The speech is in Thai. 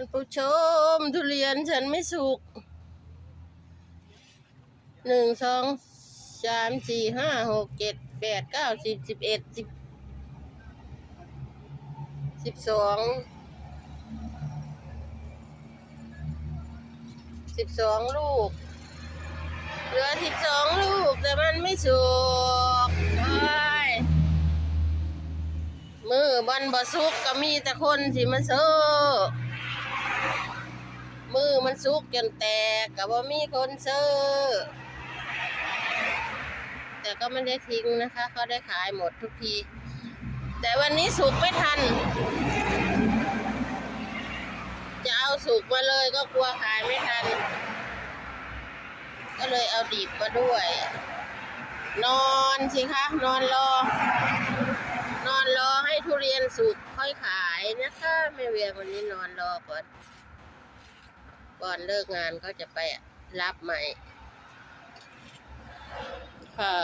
ท่านผู้ชมทุเรียนฉันไม่สุกหนึ่งสองสามสี่ห้าหกเจ็ดแปดเก้าสิบสิบเอ็ดสิบสิบสองสิบสองลูก เหลือสิบสองลูก แต่มันไม่สุกเอ้ยมือบอนบ่สุกก็มีแต่คนสิมาซื้อ มันสุกจนแตกกับว่ามีคนซื้อ แต่ก็ไม่ได้ทิ้งนะคะเขาได้ขายหมดทุกที แต่วันนี้สุกไม่ทัน จะเอาสุกมาเลยก็กลัวขายไม่ทัน ก็เลยเอาดิบมาด้วย นอนสิคะ นอนรอนอนรอให้ทุเรียนสุกค่อยขายนะคะแม่เวียวันนี้นอนรอก่อน ก่อนเลิกงานก็จะไปรับใหม่ค่ะ